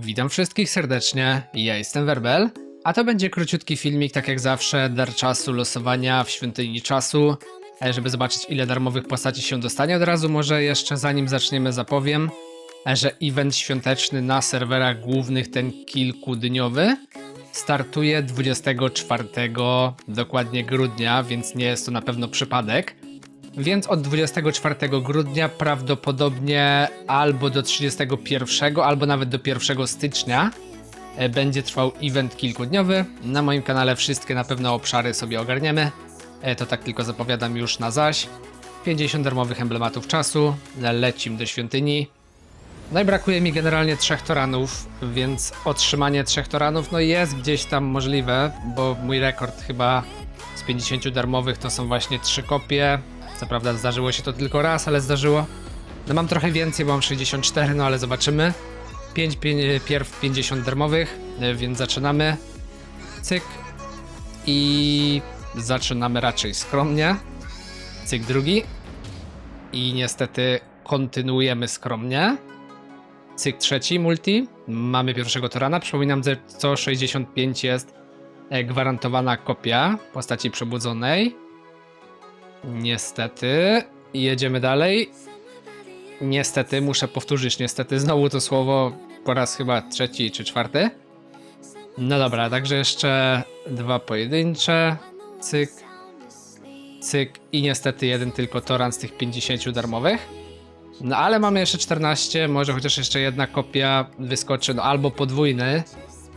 Witam wszystkich serdecznie, ja jestem Werbel, a to będzie króciutki filmik, tak jak zawsze, dar czasu, losowania w świątyni czasu, e, żeby zobaczyć ile darmowych postaci się dostanie od razu, może jeszcze zanim zaczniemy zapowiem, e, że event świąteczny na serwerach głównych, ten kilkudniowy, startuje 24 dokładnie grudnia, więc nie jest to na pewno przypadek. Więc od 24 grudnia prawdopodobnie albo do 31, albo nawet do 1 stycznia e, będzie trwał event kilkudniowy. Na moim kanale wszystkie na pewno obszary sobie ogarniemy. E, To tak tylko zapowiadam już na zaś. 50 darmowych emblematów czasu, lecim do świątyni. No i brakuje mi generalnie trzech toranów, więc otrzymanie trzech toranów no jest gdzieś tam możliwe, bo mój rekord chyba z 50 darmowych to są właśnie trzy kopie. Co prawda zdarzyło się to tylko raz, ale zdarzyło. No mam trochę więcej, bo mam 64, no ale zobaczymy. 5 pierw 50 darmowych, y, więc zaczynamy. Cyk. I zaczynamy raczej skromnie. Cyk drugi. I niestety kontynuujemy skromnie. Cyk trzeci multi. Mamy pierwszego Torana. Przypominam, że co 65 jest e, gwarantowana kopia postaci przebudzonej. Niestety. Jedziemy dalej. Niestety, muszę powtórzyć, niestety, znowu to słowo po raz chyba trzeci czy czwarty. No dobra, także jeszcze dwa pojedyncze. Cyk. Cyk. I niestety jeden tylko Toran z tych 50 darmowych. No ale mamy jeszcze 14, może chociaż jeszcze jedna kopia wyskoczy, no albo podwójny.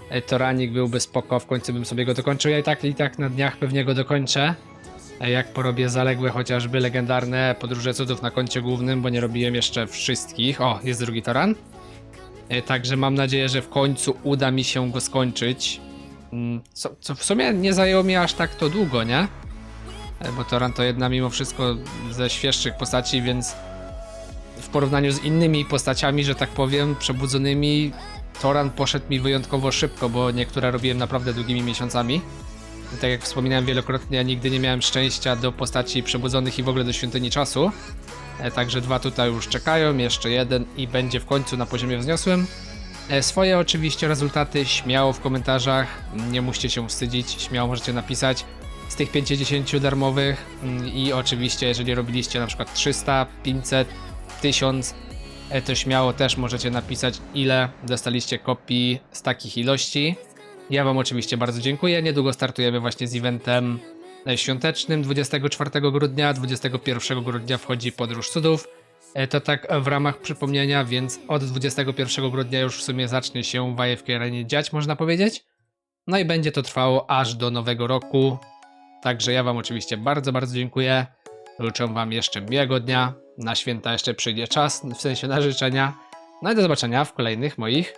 E, Toranik byłby spoko, w końcu bym sobie go dokończył. Ja i tak i tak na dniach pewnie go dokończę. Jak porobię zaległe chociażby legendarne podróże cudów na koncie głównym, bo nie robiłem jeszcze wszystkich. O, jest drugi Toran. E, Także mam nadzieję, że w końcu uda mi się go skończyć. Mm, Co, co w sumie nie zajęło mi aż tak to długo, nie? E, Bo Toran to jedna mimo wszystko ze świeższych postaci, więc w porównaniu z innymi postaciami, że tak powiem, przebudzonymi, Toran poszedł mi wyjątkowo szybko, bo niektóre robiłem naprawdę długimi miesiącami. Tak jak wspominałem wielokrotnie, ja nigdy nie miałem szczęścia do postaci przebudzonych i w ogóle do świątyni czasu. E, Także dwa tutaj już czekają, jeszcze jeden i będzie w końcu na poziomie wzniosłym. E, Swoje oczywiście rezultaty śmiało w komentarzach, nie musicie się wstydzić, śmiało możecie napisać z tych 50 darmowych mm, i oczywiście jeżeli robiliście na przykład 300, 500, 1000 e, to śmiało też możecie napisać ile dostaliście kopii z takich ilości. Ja wam oczywiście bardzo dziękuję, niedługo startujemy właśnie z eventem e, świątecznym 24 grudnia, 21 grudnia wchodzi Podróż Cudów. E, To tak w ramach przypomnienia, więc od 21 grudnia już w sumie zacznie się w AFK Arenie dziać, można powiedzieć. No i będzie to trwało aż do nowego roku. Także ja Wam oczywiście bardzo, bardzo dziękuję. Życzę Wam jeszcze miłego dnia. Na święta jeszcze przyjdzie czas, w sensie na życzenia. No i do zobaczenia w kolejnych moich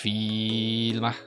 filmach.